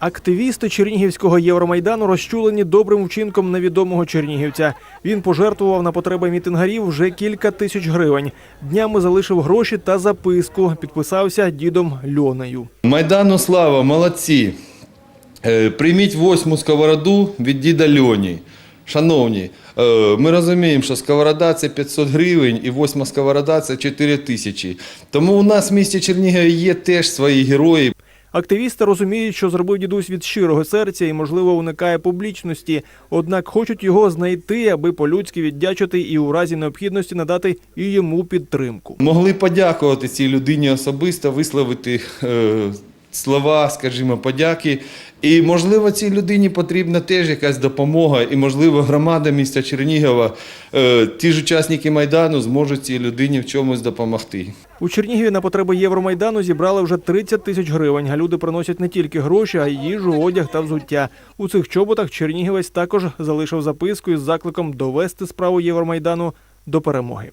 Активісти Чернігівського Євромайдану розчулені добрим вчинком невідомого чернігівця. Він пожертвував на потреби мітингарів вже кілька тисяч гривень. Днями залишив гроші та записку. Підписався дідом Льонею. Майдану слава, молодці. Е, Прийміть восьму сковороду від діда Льоні. Шановні, е, ми розуміємо, що сковорода це 500 гривень і восьма сковорода це 4 тисячі. Тому у нас в місті Чернігові є теж свої герої. Активісти розуміють, що зробив дідусь від щирого серця і, можливо, уникає публічності. Однак хочуть його знайти, аби по-людськи віддячити і у разі необхідності надати і йому підтримку. Могли подякувати цій людині особисто, висловити е, слова, скажімо, подяки. І, можливо, цій людині потрібна теж якась допомога, і, можливо, громада міста Чернігова, е, ті ж учасники Майдану зможуть цій людині в чомусь допомогти. У Чернігові на потреби Євромайдану зібрали вже 30 тисяч гривень. А люди приносять не тільки гроші, а й їжу, одяг та взуття. У цих чоботах Чернігівець також залишив записку із закликом довести справу Євромайдану до перемоги.